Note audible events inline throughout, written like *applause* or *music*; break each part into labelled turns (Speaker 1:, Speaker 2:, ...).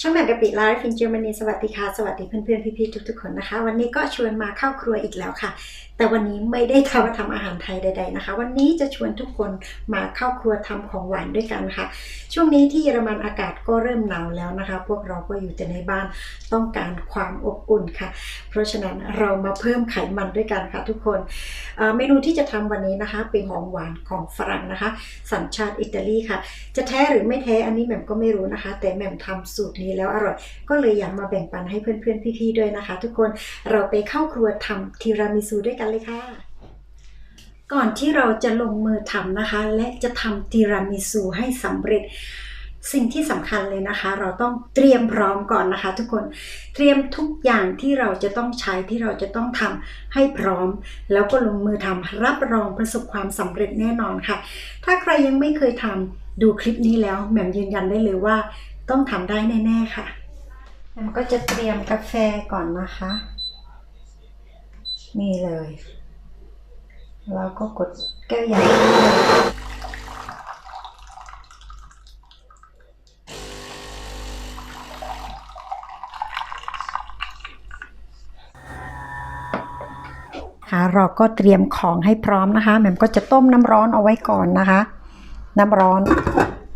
Speaker 1: ช่องแมกกะปิไลฟ์ฟินเจอร์มนีสวัสดีค่ะ สวัสดีเพื่อนๆ พี่ๆ ทุกๆ คนนะคะ วันนี้ก็ชวนมาเข้าครัวอีกแล้วค่ะแต่วันนี้ไม่ได้ทำทำอาหารไทยใด ๆนะคะ วันนี้จะชวนทุกคนมาเข้าครัวทำของหวานด้วยกันค่ะ ช่วงนี้ที่เยอรมันอากาศก็เริ่มหนาวแล้วนะคะ พวกเราก็อยู่แต่ในบ้านต้องการความอบอุ่นค่ะ เพราะฉะนั้นเรามาเพิ่มไขมันด้วยกันค่ะทุกคนเเมนูที่จะทำวันนี้นะคะ เป็นของหวานของฝรั่งนะคะ สัญชาติอิตาลีค่ะ จะแท้หรือไม่แท้อันนี้แหม่มก็ไม่รู้นะคะ แต่แหม่มทำสูตรนี้แล้วอร่อย ก็เลยอยากมาแบ่งปันให้เพื่อนๆพี่ๆด้วยนะคะ ทุกคนเราไปเข้าครัวทำทีรามิสุด้วยกันเลยค่ะ ก่อนที่เราจะลงมือทำนะคะ และจะทำทีรามิสุให้สำเร็จสิ่งที่สำคัญเลยนะคะ เราต้องเตรียมพร้อมก่อนนะคะ ทุกคนเตรียมทุกอย่างที่เราจะต้องใช้ที่เราจะต้องทำให้พร้อม แล้วก็ลงมือทำรับรองประสบความสำเร็จแน่นอนค่ะ ถ้าใครยังไม่เคยทำดูคลิปนี้แล้วแหม่มยืนยันได้เลยว่า ต้องทำได้แน่ ๆ ค่ะแหม่มก็จะเตรียมกาแฟก่อนนะคะ นี่เลยแล้วก็กดแก้วใหญ่ค่ะเราก็เตรียมของให้พร้อมนะคะแหม่มก็จะต้มน้ำร้อนเอาไว้ก่อนนะคะ น้ำร้อน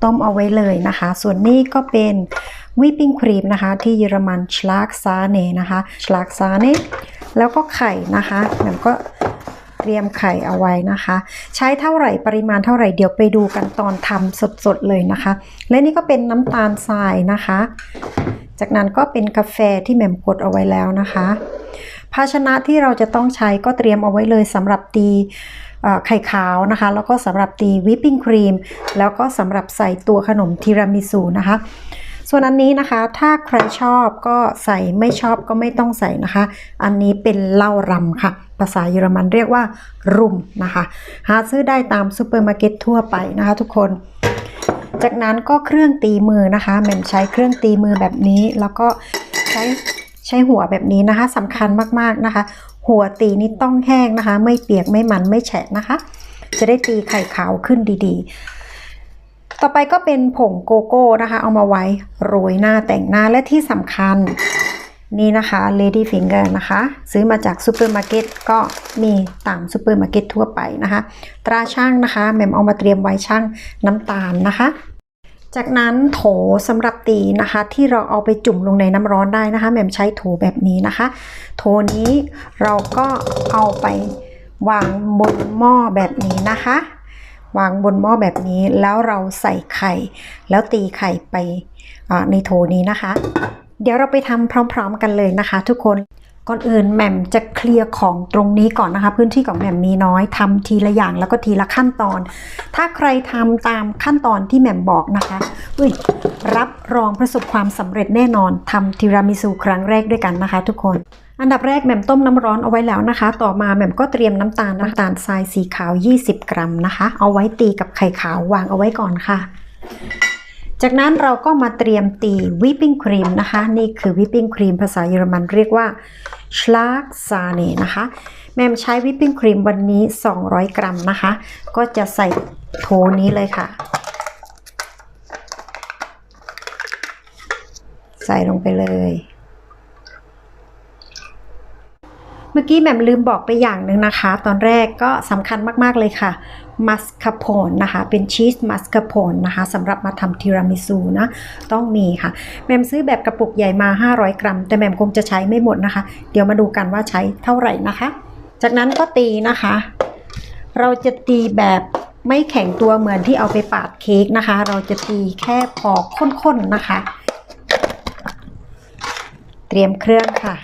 Speaker 1: ต้มเอาไว้เลยนะคะ ส่วนนี้ก็เป็นวิปปิ้งครีมนะคะ ที่เยอรมันชลากซาเน่นะคะชลากซาเน่ แล้วก็ไข่นะคะแหม่มก็เตรียมไข่เอาไว้นะคะ ใช้เท่าไหร่ปริมาณเท่าไหร่เดี๋ยวไปดูกันตอนทำสดๆเลยนะคะ และนี่ก็เป็นน้ำตาลทรายนะคะ จากนั้นก็เป็นกาแฟที่แหม่มกดเอาไว้แล้วนะคะ ภาชนะที่เราจะต้องใช้ก็เตรียมเอาไว้เลยสำหรับตีไข่ขาวนะคะ แล้วก็สำหรับตีวิปปิ้งครีม แล้วก็สำหรับใส่ตัวขนมทีรามิสุนะคะ ส่วนอันนี้นะคะ ถ้าใครชอบก็ใส่ไม่ชอบก็ไม่ต้องใส่นะคะ อันนี้เป็นเหล้ารำค่ะ ภาษาเยอรมันเรียกว่ารุมนะคะ หาซื้อได้ตามซูเปอร์มาร์เก็ตทั่วไปนะคะทุกคน จากนั้นก็เครื่องตีมือนะคะแหม่มใช้เครื่องตีมือแบบนี้แล้วก็ใช้ใช้หัวแบบนี้นะคะสำคัญมากๆนะคะ หัวตีนี่ต้องแห้งนะคะ ไม่เปียกไม่มันไม่แฉะนะคะ จะได้ตีไข่ขาวขึ้นดีๆ ต่อไปก็เป็นผงโกโก้นะคะ เอามาไว้โรยหน้าแต่งหน้าและที่สำคัญนี่นะคะ Lady Finger นะคะ ซื้อมาจากซูเปอร์มาร์เก็ตก็มีตามซูเปอร์มาร์เก็ตทั่วไปนะคะ ตราช่างนะคะแหม่มเอามาเตรียมไว้ช่างน้ำตาลนะคะ จากนั้นโถสำหรับตีนะคะ ที่เราเอาไปจุ่มลงในน้ำร้อนได้นะคะแหม่มใช้โถแบบนี้นะคะ โถนี้เราก็เอาไปวางบนหม้อแบบนี้นะคะ วางบนหม้อแบบนี้แล้วเราใส่ไข่ แล้วตีไข่ไปในโถนี้นะคะ เดี๋ยวเราไปทำพร้อม ๆ กันเลยนะคะ ทุกคน ก่อนอื่นแหม่มจะเคลียร์ของตรงนี้ก่อนนะคะ พื้นที่ของแหม่มมีน้อยทำทีละอย่างแล้วก็ทีละขั้นตอน ถ้าใครทำตามขั้นตอนที่แหม่มบอกนะคะอุ้ยรับรองประสบความสำเร็จแน่นอนทำทีรามิสุครั้งแรกด้วยกันนะคะ ทุกคนอันดับแรกแหม่มต้มน้ำร้อนเอาไว้แล้วนะคะ ต่อมาแหม่มก็เตรียมน้ำตาลน้ำตาลทรายสีขาว 20 กรัมนะคะ เอาไว้ตีกับไข่ขาววางเอาไว้ก่อนค่ะ จากนั้นเราก็มาเตรียมตีวิปปิ้งครีมนะคะ นี่คือวิปปิ้งครีมภาษาเยอรมันเรียกว่าชลากซาเนนะคะ แมมใช้วิปปิ้งครีมวันนี้ 200 กรัมนะคะ ก็จะใส่โถนี้เลยค่ะ ใส่ลงไปเลยเมื่อกี้แหม่มลืมบอกไปอย่างหนึ่งนะคะ ตอนแรกก็สำคัญมาก ๆ เลยค่ะ มัสคาโพนนะคะ เป็นชีสมัสคาโพนนะคะสำหรับมาทำทีรามิสุนะ ต้องมีค่ะ แมมซื้อแบบกระปุกใหญ่มา 500 กรัม แต่แมมคงจะใช้ไม่หมดนะคะ เดี๋ยวมาดูกันว่าใช้เท่าไหร่นะคะ จากนั้นก็ตีนะคะ เราจะตีแบบไม่แข็งตัวเหมือนที่เอาไปปาดเค้กนะคะ เราจะตีแค่พอข้นๆนะคะ เตรียมเครื่องค่ะ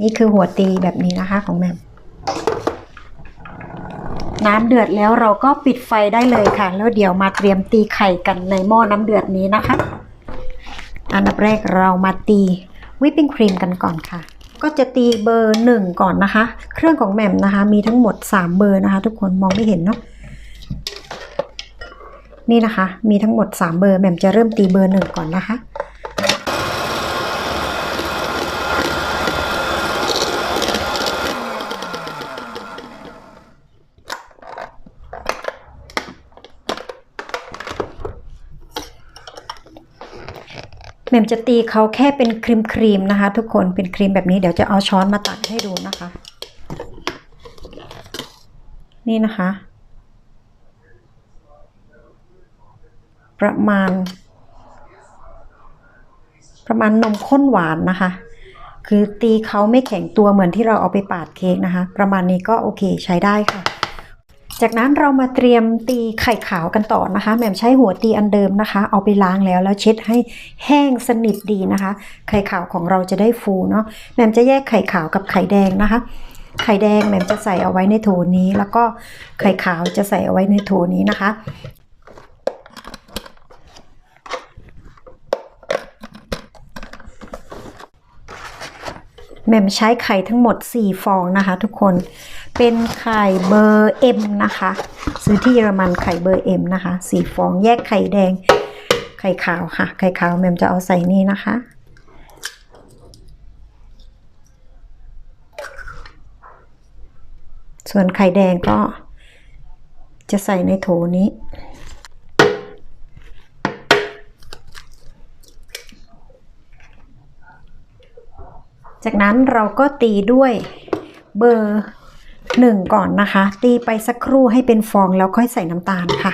Speaker 1: นี่คือหัวตีแบบนี้นะคะของแมม น้ำเดือดแล้วเราก็ปิดไฟได้เลยค่ะ แล้วเดี๋ยวมาเตรียมตีไข่กันในหม้อน้ำเดือดนี้นะคะ อันดับแรกเรามาตีวิปปิ้งครีมกันก่อนค่ะ ก็จะตีเบอร์หนึ่งก่อนนะคะ เครื่องของแหม่มนะคะ มีทั้งหมด 3 เบอร์นะคะ ทุกคนมองไม่เห็นเนาะนี่นะคะ มีทั้งหมด 3 เบอร์แหม่มจะเริ่มตีเบอร์หนึ่งก่อนนะคะ มมจะตีเขาแค่เป็นครีมครีมๆนะคะ ทุกคนเป็นครีมแบบนี้เดี๋ยวจะเอาช้อนมาตักให้ดูนะคะ นี่นะคะ ประมาณ ประมาณนมข้นหวานนะคะ คือตีเขาไม่แข็งตัวเหมือนที่เราเอาไปปาดเค้กนะคะ ประมาณนี้ก็โอเคใช้ได้ค่ะ จากนั้นเรามาเตรียมตีไข่ขาวกันต่อนะคะแหม่มใช้หัวตีอันเดิมนะคะ เอาไปล้างแล้วแล้วเช็ดให้แห้งสนิทดีนะคะ ไข่ขาวของเราจะได้ฟูเนาะแหม่มจะแยกไข่ขาวกับไข่แดงนะคะ ไข่แดงแหม่มจะใส่เอาไว้ในโถนี้ แล้วก็ไข่ขาวจะใส่เอาไว้ในโถนี้นะคะ แหม่มใช้ไข่ทั้งหมด 4 ฟองนะคะ ทุกคน เป็นไข่เบอร์ M นะคะ ซื้อที่เยอรมันไข่เบอร์ M นะคะ4ฟองแยกไข่แดง ไข่ขาวค่ะ ไข่ขาวแม่มจะเอาใส่นี่นะคะ ส่วนไข่แดงก็จะใส่ในโถนี้จากนั้นเราก็ตีด้วยเบอร์ หนึ่งก่อนนะคะ ตีไปสักครู่ให้เป็นฟองแล้วค่อยใส่น้ำตาลค่ะ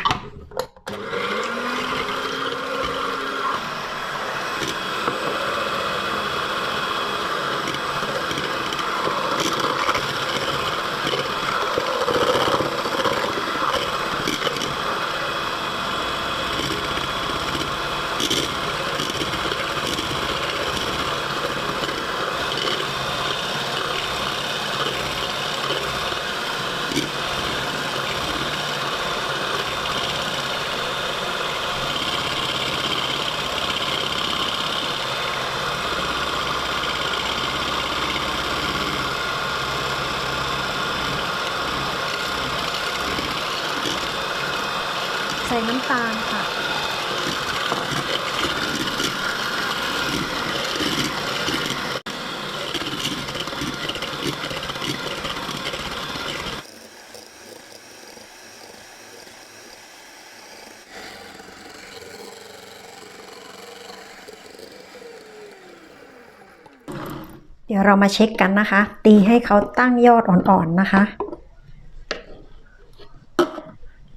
Speaker 1: เดี๋ยวเรามาเช็คกันนะคะ ตีให้เขาตั้งยอดอ่อนๆนะคะ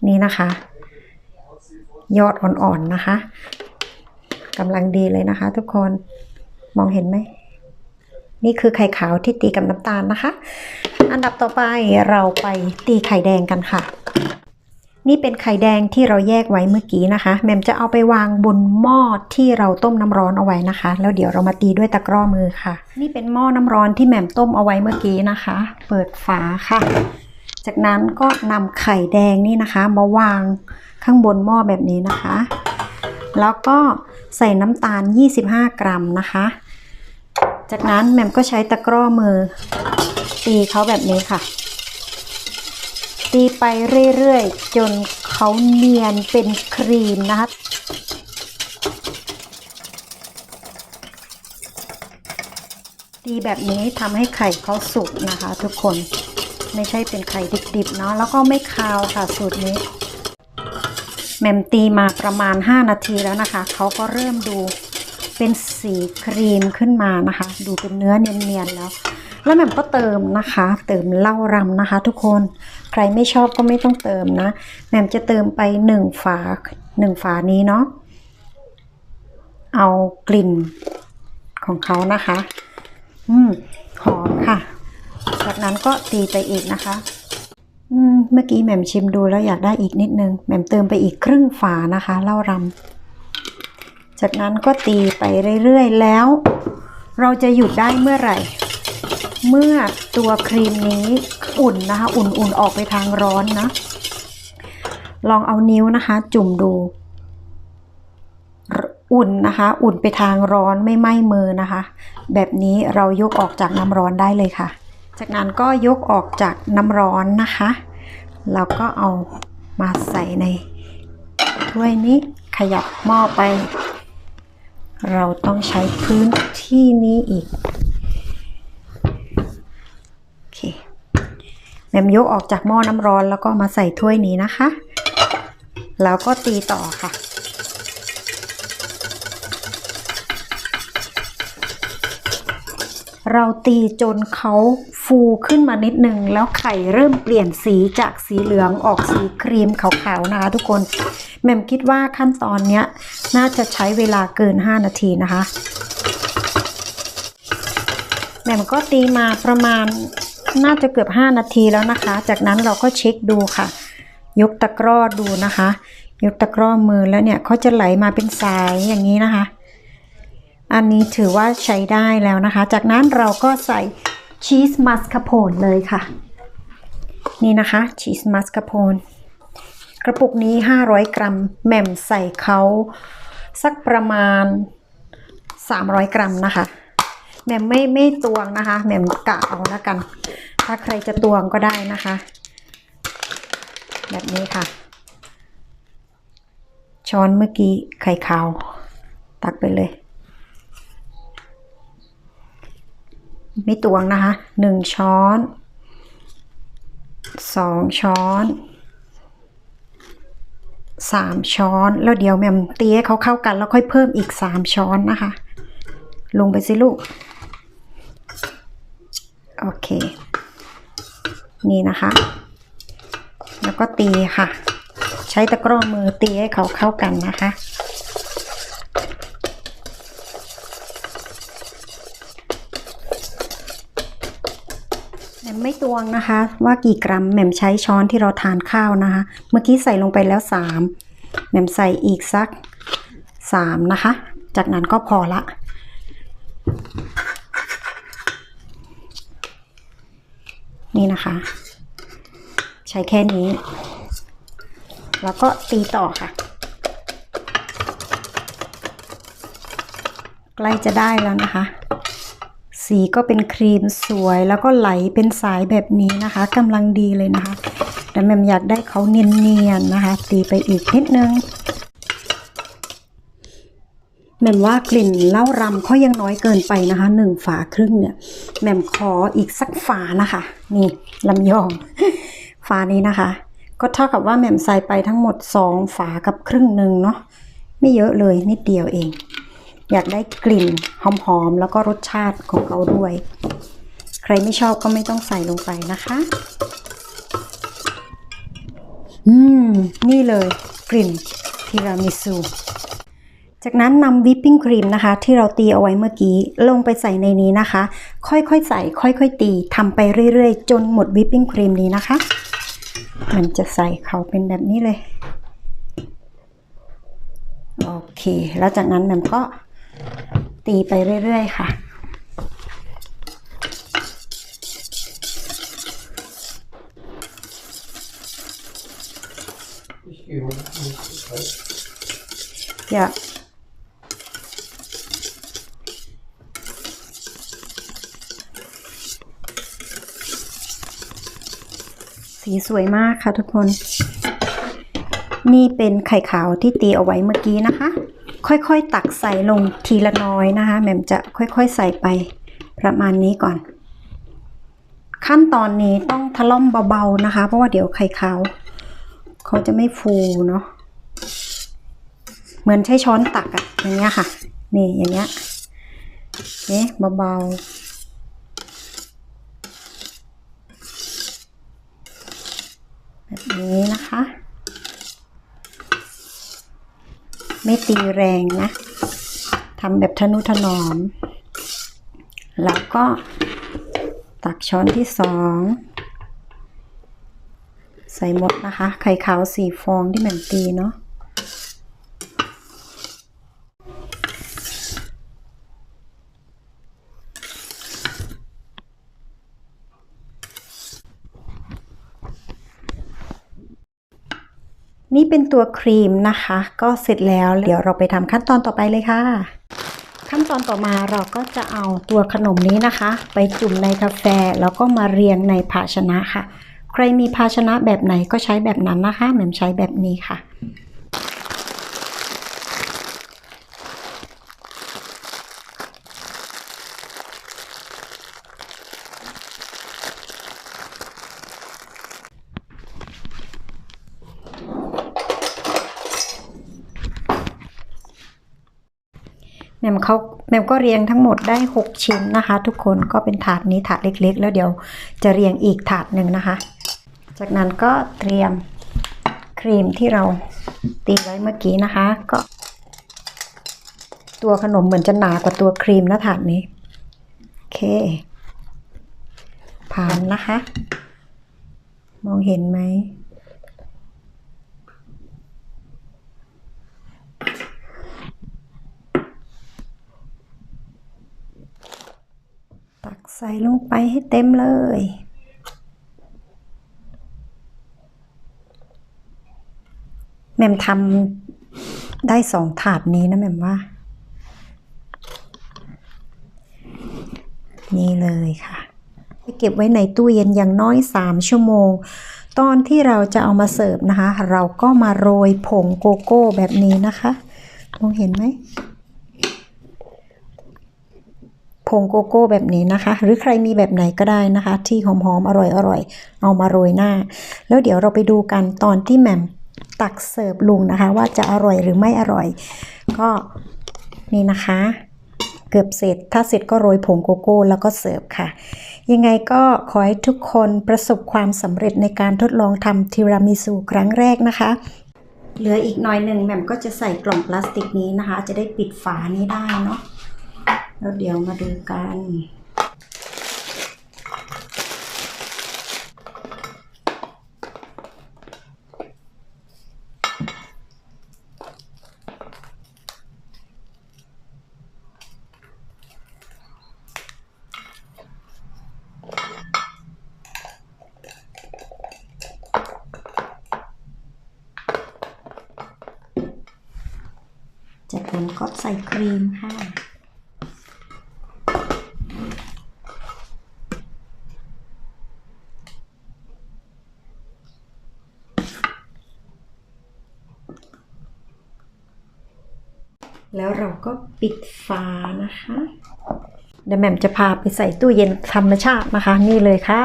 Speaker 1: นี่นะคะ ยอดอ่อนๆนะคะกำลังดีเลยนะคะ ทุกคนมองเห็นไหม นี่คือไข่ขาวที่ตีกับน้ำตาลนะคะ อันดับต่อไปเราไปตีไข่แดงกันค่ะ นี่เป็นไข่แดงที่เราแยกไว้เมื่อกี้นะคะ แมมจะเอาไปวางบนหม้อที่เราต้มน้ำร้อนเอาไว้นะคะ แล้วเดี๋ยวเรามาตีด้วยตะกร้อมือค่ะ นี่เป็นหม้อน้ำร้อนที่แม่มต้มเอาไว้เมื่อกี้นะคะ เปิดฝาค่ะ จากนั้นก็นำไข่แดงนี่นะคะ มาวางข้างบนหม้อแบบนี้นะคะ แล้วก็ใส่น้ำตาล 25 กรัมนะคะ จากนั้นแม่มก็ใช้ตะกร้อมือตีเขาแบบนี้ค่ะ ตีไปเรื่อยๆ จนเขาเนียนเป็นครีมนะคะตีแบบนี้ทำให้ไข่เขาสุกนะคะ ทุกคนไม่ใช่เป็นไข่ดิบๆเนาะแล้วก็ไม่คาวค่ะสูตรนี้แมมตีมาประมาณ 5 นาทีแล้วนะคะ เขาก็เริ่มดูเป็นสีครีมขึ้นมานะคะ ดูเป็นเนื้อเนียนๆแล้ว แล้วแหม่มก็เติมนะคะ เติมเหล้ารำนะคะ ทุกคนใครไม่ชอบก็ไม่ต้องเติมนะแหม่มจะเติมไปหนึ่งฝาหนึ่งฝานี้เนาะเอากลิ่นของเขานะคะ อืมหอมค่ะ จากนั้นก็ตีไปอีกนะคะ อืมเมื่อกี้แหม่มชิมดูแล้วอยากได้อีกนิดนึงแหม่มเติมไปอีกครึ่งฝานะคะเหล้ารำจากนั้นก็ตีไปเรื่อยๆแล้ว เราจะหยุดได้เมื่อไหร่ เมื่อตัวครีมนี้อุ่นนะคะ อุ่นๆออกไปทางร้อนนะ ลองเอานิ้วนะคะ จุ่มดู อุ่นนะคะ อุ่นไปทางร้อนไม่ไหม้มือนะคะ แบบนี้เรายกออกจากน้ำร้อนได้เลยค่ะ จากนั้นก็ยกออกจากน้ำร้อนนะคะ แล้วก็เอามาใส่ในถ้วยนี้ขยับหม้อไป เราต้องใช้พื้นที่นี้อีก โอเค แหม่มยกออกจากหม้อน้ำร้อนแล้วก็มาใส่ถ้วยนี้นะคะ แล้วก็ตีต่อค่ะ เราตีจนเขาฟูขึ้นมานิดนึง แล้วไข่เริ่มเปลี่ยนสีจากสีเหลืองออกสีครีมขาวๆนะคะทุกคนแหม่มคิดว่าขั้นตอนนี้น่าจะใช้เวลาเกิน 5 นาทีนะคะแหม่มก็ตีมาประมาณ น่าจะเกือบ 5 นาทีแล้วนะคะ จากนั้นเราก็เช็คดูค่ะ ยกตะกร้อดูนะคะ ยกตะกร้อมือแล้วเนี่ยเขาจะไหลมาเป็นสายอย่างนี้นะคะ อันนี้ถือว่าใช้ได้แล้วนะคะ จากนั้นเราก็ใส่ชีสมัสคาโพนเลยค่ะ นี่นะคะชีสมัสคาโพนกระปุกนี้ 500 กรัมแหม่มใส่เขาสักประมาณ 300 กรัมนะคะ แหม่มไม่ไม่ตวงนะคะแหม่มกะเอาแล้วกัน ถ้าใครจะตวงก็ได้นะคะ แบบนี้ค่ะ ช้อนเมื่อกี้ไข่ขาว ตักไปเลย ไม่ตวงนะคะหนึ่งช้อนสองช้อนสามช้อน แล้วเดี๋ยวแม่มตีให้เขาเข้ากัน แล้วค่อยเพิ่มอีกสามช้อนนะคะ ลงไปสิลูก โอเค นี่นะคะ แล้วก็ตีค่ะ ใช้ตะกร้อมือตีให้เขาเข้ากันนะคะแหม่มไม่ตวงนะคะ ว่ากี่กรัมแหม่มใช้ช้อนที่เราทานข้าวนะคะ เมื่อกี้ใส่ลงไปแล้วสามแหม่มใส่อีกสักสามนะคะ จากนั้นก็พอละ นี่นะคะ ใช้แค่นี้ แล้วก็ตีต่อค่ะ ใกล้จะได้แล้วนะคะ สีก็เป็นครีมสวยแล้วก็ไหลเป็นสายแบบนี้นะคะกำลังดีเลยนะคะแต่แม่มอยากได้เขาเนียนๆนะคะ ตีไปอีกนิดนึง แหม่มว่ากลิ่นเหล้ารำเขายังน้อยเกินไปนะคะหนึ่งฝาครึ่งเนี่ยแหม่มขออีกสักฝานะคะ นี่ลำยอง ฝานี้นะคะ ก็เท่ากับว่าแหม่มใส่ไปทั้งหมดสองฝากับครึ่งหนึ่งเนาะไม่เยอะเลยนิดเดียวเอง อยากได้กลิ่นหอมๆแล้วก็รสชาติของเขาด้วย ใครไม่ชอบก็ไม่ต้องใส่ลงไปนะคะ อืม นี่เลยกลิ่นทีรามิสุ จากนั้นนำวิปปิ้งครีมนะคะ ที่เราตีเอาไว้เมื่อกี้ ลงไปใส่ในนี้นะคะ ค่อยๆใส่ ค่อยๆตีทำไปเรื่อยๆ จนหมดวิปปิ้งครีมนี้นะคะ มันจะใส่เขาเป็นแบบนี้เลยโอเค แล้วจากนั้นแหม่มก็ตีไปเรื่อยๆค่ะ
Speaker 2: Ich gehe mal nicht so weit.
Speaker 1: อย่า สีสวยมากค่ะทุกคน นี่เป็นไข่ขาวที่ตีเอาไว้เมื่อกี้นะคะ ค่อยๆ ตักใส่ลงทีละน้อยนะคะแหม่มจะค่อยๆ ใส่ไปประมาณนี้ก่อน ขั้นตอนนี้ต้องทะล่อมเบาๆนะคะ เพราะว่าเดี๋ยวไข่ขาวเขาจะไม่ฟูเนาะเหมือนใช้ช้อนตักอะอย่างเงี้ยค่ะ นี่อย่างเงี้ยเอ๊ะเบาๆแบบ นี้นะคะ ไม่ตีแรงนะทำแบบทนุถนอม แล้วก็ตักช้อนที่สองใส่หมดนะคะ ไข่ขาวสี่ฟองที่แหม่มตีเนาะ นี่เป็นตัวครีมนะคะ ก็เสร็จแล้วเดี๋ยวเราไปทำขั้นตอนต่อไปเลยค่ะ ขั้นตอนต่อมาเราก็จะเอาตัวขนมนี้นะคะ ไปจุ่มในกาแฟแล้วก็มาเรียงในภาชนะค่ะ ใครมีภาชนะแบบไหนก็ใช้แบบนั้นนะคะเหมือนใช้แบบนี้ค่ะ แมมเขาแมมก็เรียงทั้งหมดได้ 6 ชิ้นนะคะ ทุกคนก็เป็นถาดนี้ถาดเล็ก ๆ แล้วเดี๋ยวจะเรียงอีกถาดหนึ่งนะคะ จากนั้นก็เตรียมครีมที่เราตีไว้เมื่อกี้นะคะ ก็ ตัวขนมเหมือนจะหนากว่าตัวครีมนะถาดนี้โอเค ผ่านนะคะ มองเห็นไหม ส่ลงไปให้เต็มเลย แม่มทำได้สองถาดนี้นะแม่มว่า นี่เลยค่ะไปเก็บไว้ในตู้เย็นอย่างน้อย 3 ชั่วโมง ตอนที่เราจะเอามาเสิร์ฟนะคะ เราก็มาโรยผงโกโก้แบบนี้นะคะ มองเห็นไหม ผ งโกโก้แบบนี้นะคะ หรือใครมีแบบไหนก็ได้นะคะ ที่หอมๆอร่อยๆเอามาโรยหน้า แล้วเดี๋ยวเราไปดูกันตอนที่แหม่มตักเสิร์ฟลุงนะคะ ว่าจะอร่อยหรือไม่อร่อย ก็นี่นะคะ เกือบเสร็จถ้าเสร็จก็โรยผงโกโก้แล้วก็เสิร์ฟค่ะ ยังไงก็ขอให้ทุกคนประสบความสำเร็จในการทดลองทำทีรามิสุครั้งแรกนะคะเหลืออีกหน่อยหนึ่งแหม่มก็จะใส่กล่องพลาสติกนี้นะคะ จะได้ปิดฝานี้ได้เนาะ แล้วเดี๋ยวมาดูกัน จากนั้นก็ใส่ครีมค่ะ เราก็ปิดฝานะคะเดี๋ยวแม่มจะพาไปใส่ตู้เย็นธรรมชาตินะคะ นี่เลยค่ะ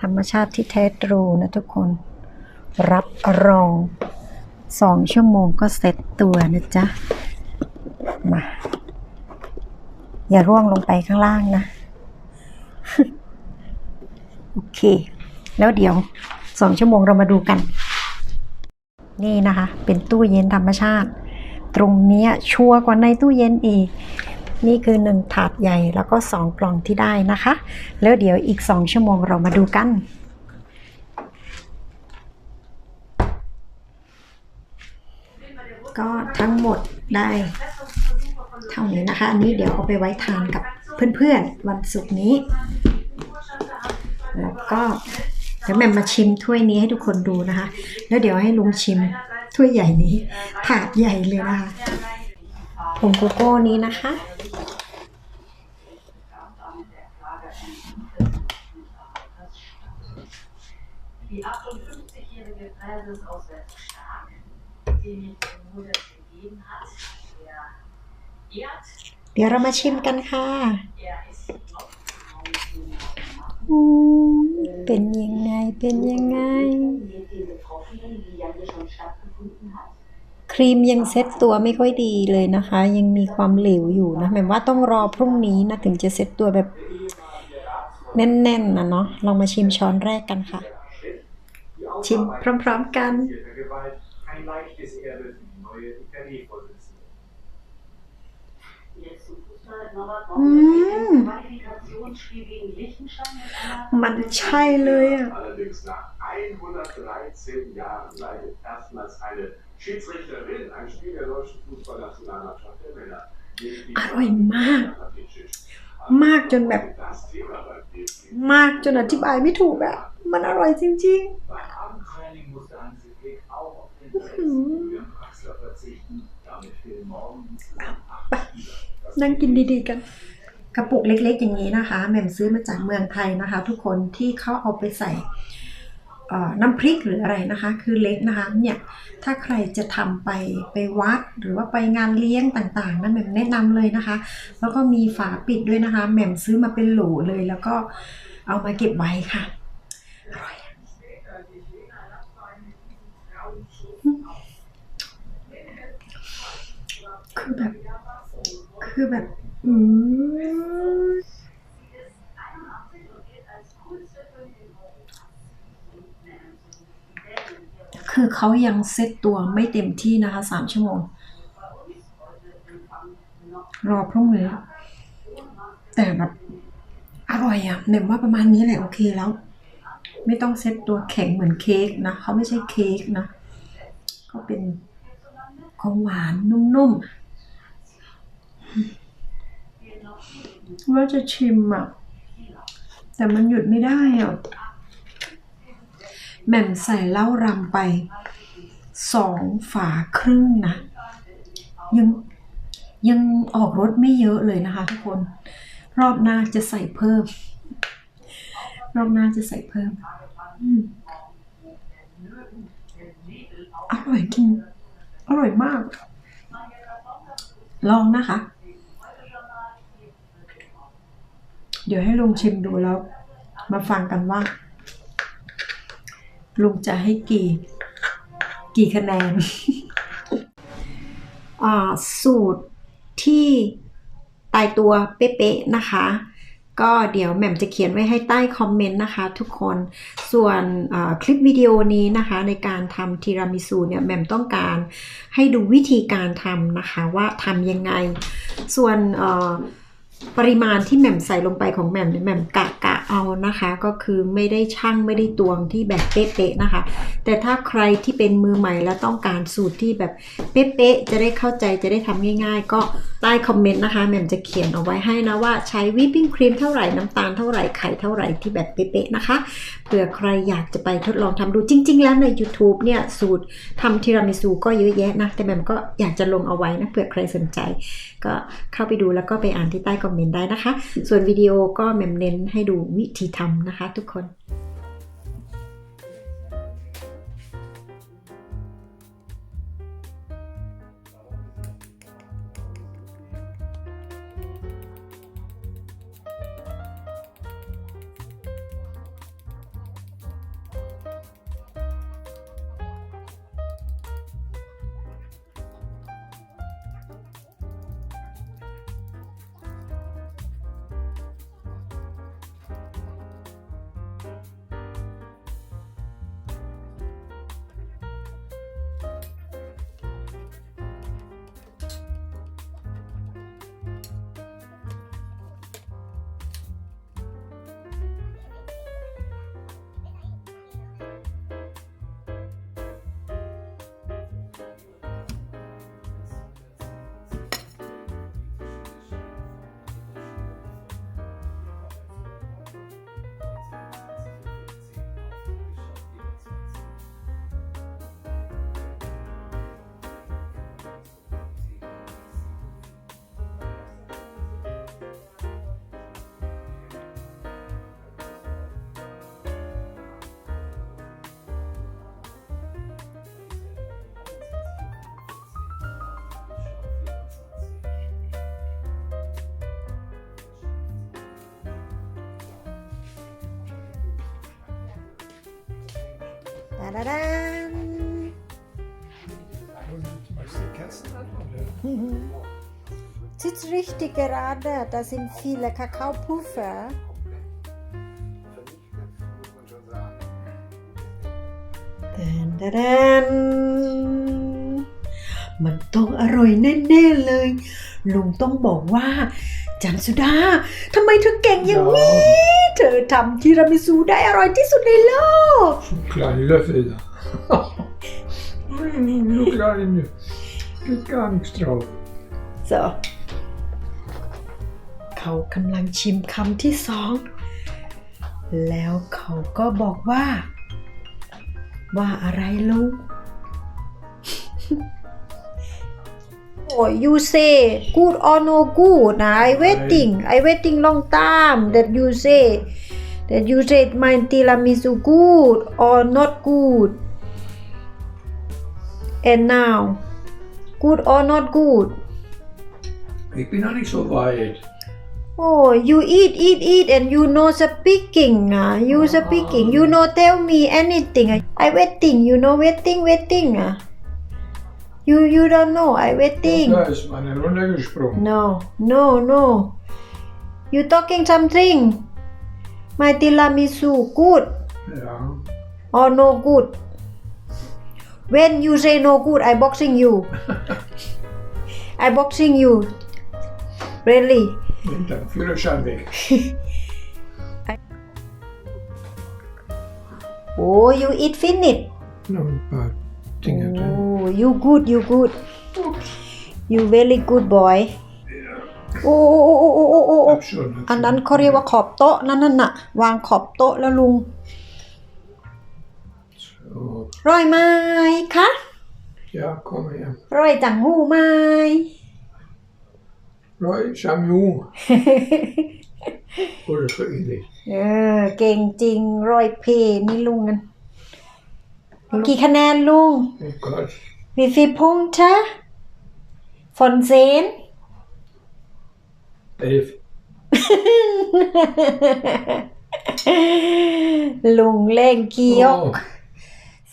Speaker 1: ธรรมชาติที่แท้ตรูนะทุกคน รับรองสองชั่วโมงก็เสร็จตัวนะจ๊ะ มา อย่าร่วงลงไปข้างล่างนะ โอเค แล้วเดี๋ยวสองชั่วโมงเรามาดูกัน นี่นะคะ เป็นตู้เย็นธรรมชาติ ตรงนี้ชัวร์กว่าในตู้เย็นอีก นี่คือหนึ่งถาดใหญ่แล้วก็สองกล่องที่ได้นะคะ แล้วเดี๋ยวอีกสองชั่วโมงเรามาดูกันก็ทั้งหมดได้เท่านี้นะคะ อันนี้เดี๋ยวเอาไปไว้ทานกับเพื่อนๆ วันศุกร์นี้ แล้วก็ เดี๋ยวแม่มาชิมถ้วยนี้ให้ทุกคนดูนะคะ แล้วเดี๋ยวให้ลุงชิมถ้วยใหญ่นี้ ถาดใหญ่เลยนะคะผงโกโก้นี้นะคะ
Speaker 3: Die 58-jährige Preise ist auswärts stark, die nicht nur das gegeben hat. Der ehrt,
Speaker 1: เดี๋ยวเรามาชิมกันค่ะ เป็นยังไง เป็นยังไง ครีมยังเซ็ตตัวไม่ค่อยดีเลยนะคะ ยังมีความเหลวอยู่นะหมายว่าต้องรอพรุ่งนี้นะถึงจะเซ็ตตัวแบบแน่นๆนะเนาะลองมาชิมช้อนแรกกันค่ะ ชิมพร้อมๆกัน
Speaker 4: Gewalt ein
Speaker 1: มันใช่เลยอะ
Speaker 4: Allerdings nach 113 Jahren leitet erstmals eine Schiedsrichterin ein Spiel der deutschen Fußballnationalmannschaft der Männer. Gegen die
Speaker 1: อร่อยมาก
Speaker 4: Rakitic.
Speaker 1: มากจนแบบ
Speaker 4: Das Thema beim DFB.
Speaker 1: มากจนอธิบายไม่ถูกอะมันอร่อยจริง
Speaker 4: Beim Abendtraining musste Hansi Flick auch auf den
Speaker 1: Mhm.
Speaker 4: verletzten Julian Draxler verzichten. Damit fehlen morgen insgesamt acht Spieler.
Speaker 1: ๆนั่งกินดีๆกัน กระปุกเล็กๆอย่างนี้นะคะแหม่มซื้อมาจากเมืองไทยนะคะ ทุกคนที่เขาเอาไปใส่น้ำพริกหรืออะไรนะคะ คือเล็กนะคะเนี่ยถ้าใครจะทำไปไปวัดหรือว่าไปงานเลี้ยงต่างๆนะแหม่มแนะนำเลยนะคะ แล้วก็มีฝาปิดด้วยนะคะแหม่มซื้อมาเป็นโหลเลย แล้วก็เอามาเก็บไว้ค่ะอร่อยคือแบบคือแบบ อืมคือเขายังเซตตัวไม่เต็มที่นะคะสามชั่วโมง รอพรุ่งนี้ แต่แบบอร่อยอะเมมว่าประมาณนี้แหละโอเคแล้ว ไม่ต้องเซตตัวแข็งเหมือนเค้กนะเขาไม่ใช่เค้กนะก็เป็นของหวานนุ่มๆ ว่าจะชิมอะ แต่มันหยุดไม่ได้อะแหม่มใส่เหล้ารำไปสองฝาครึ่งนะ ยังยังออกรสไม่เยอะเลยนะคะทุกคน รอบหน้าจะใส่เพิ่ม รอบหน้าจะใส่เพิ่มอมอร่อยจริงอร่อยมาก ลองนะคะ เดี๋ยวให้ลุงชิมดูแล้ว มาฟังกันว่า ลุงจะให้กี่ กี่คะแนนอ่าสูตรที่ตายตัวเป๊ะๆนะคะ ก็เดี๋ยวแหม่มจะเขียนไว้ให้ใต้คอมเมนต์นะคะ ทุกคนส่วนคลิปวิดีโอนี้นะคะ ในการทำทีรามิสุเนี่ยแหม่มต้องการให้ดูวิธีการทำนะคะว่าทำยังไง ส่วน ปริมาณที่แหม่มใส่ลงไปของแหม่มเนี่ยแหม่มกะกะเอานะคะ ก็คือไม่ได้ช่างไม่ได้ตวงที่แบบเป๊ะๆนะคะ แต่ถ้าใครที่เป็นมือใหม่แล้วต้องการสูตรที่แบบเป๊ะๆจะได้เข้าใจจะได้ทำง่าย ๆ ก็ ใต้คอมเมนต์นะคะแหม่มจะเขียนเอาไว้ให้นะว่าใช้วิปปิ้งครีมเท่าไหร่น้ำตาลเท่าไหร่ไข่เท่าไหร่ที่แบบเป๊ะๆนะคะเผื่อใครอยากจะไปทดลองทำดูจริง ๆ แล้วใน YouTube เนี่ยสูตรทำทีรามิสุก็เยอะแยะนะ แต่แหม่มก็อยากจะลงเอาไว้นะเผื่อใครสนใจ ก็เข้าไปดูแล้วก็ไปอ่านที่ใต้คอมเมนต์ได้นะคะ ส่วนวิดีโอก็แหม่มเน้นให้ดูวิธีทำนะคะ ทุกคน ดา
Speaker 2: ดาดาน
Speaker 1: Sitzt richtig gerade, da sind viele Kakaopulver. มันต้องอร่อยแน่ๆเลย ลุงต้องบอกว่า จันสุดาทำไมเธอเก่งอย่างนี้ เธอทำทีรามิสุได้อร่อยที่สุดในโลก
Speaker 2: So einen kleinen Löffel da. Mm, so klein. Geht gar nichts drauf.
Speaker 1: so เขากำลังชิมคำที่สอง แล้วเขาก็บอกว่า ว่าอะไรลุง Oh, you say good or no good. I waiting. I waiting long time that you say that you say my tiramisu good or not good. And now, good or not good?
Speaker 2: Ik be not so zo.
Speaker 1: Oh, you eat, eat, eat, and you know speaking. Uh, you speaking. You ah. know tell me anything. I waiting. You know waiting, waiting. Uh you you don't know I waiting
Speaker 2: Da ist meine Runde gesprungen.
Speaker 1: no no no. You talking something? My tiramisu good?
Speaker 2: Ja.
Speaker 1: or oh, no good. When you say no good I boxing you. *laughs* I boxing you. Really?
Speaker 2: Nimm deinen Führerschein
Speaker 1: oh you eat finish
Speaker 2: Noch ein paar Dinge drin.
Speaker 1: oh you good you good you very good boy โอ้โอ้โอ้โอ้โอ้โอ้
Speaker 2: Hab schon.
Speaker 1: อันนั้นเขาเรียกว่าขอบโต๊ะนั่นน่ะ วางขอบโต๊ะแล้วลุง
Speaker 2: So.
Speaker 1: ร้อยไหม้คะ
Speaker 2: Ja, komm her.
Speaker 1: ร้อยจังหูไหม้
Speaker 2: Roy, Shamu. Oder so ähnlich.
Speaker 1: เออ เก่งจริงร้อยเพนี่ลุงกันกี่คะแนนลุง
Speaker 2: Oh Gott.
Speaker 1: วีฟีพงชะฟอนเซน
Speaker 2: Elf.
Speaker 1: ลุงเล่งเกี้ยว
Speaker 2: Oh.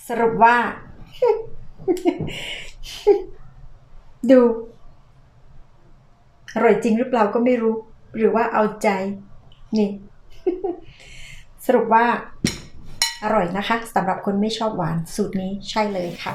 Speaker 1: สรุปว่า ดู อร่อยจริงหรือเปล่าก็ไม่รู้ หรือว่าเอาใจ นี่ สรุปว่า อร่อยนะคะสำหรับคนไม่ชอบหวานสูตรนี้ใช่เลยค่ะ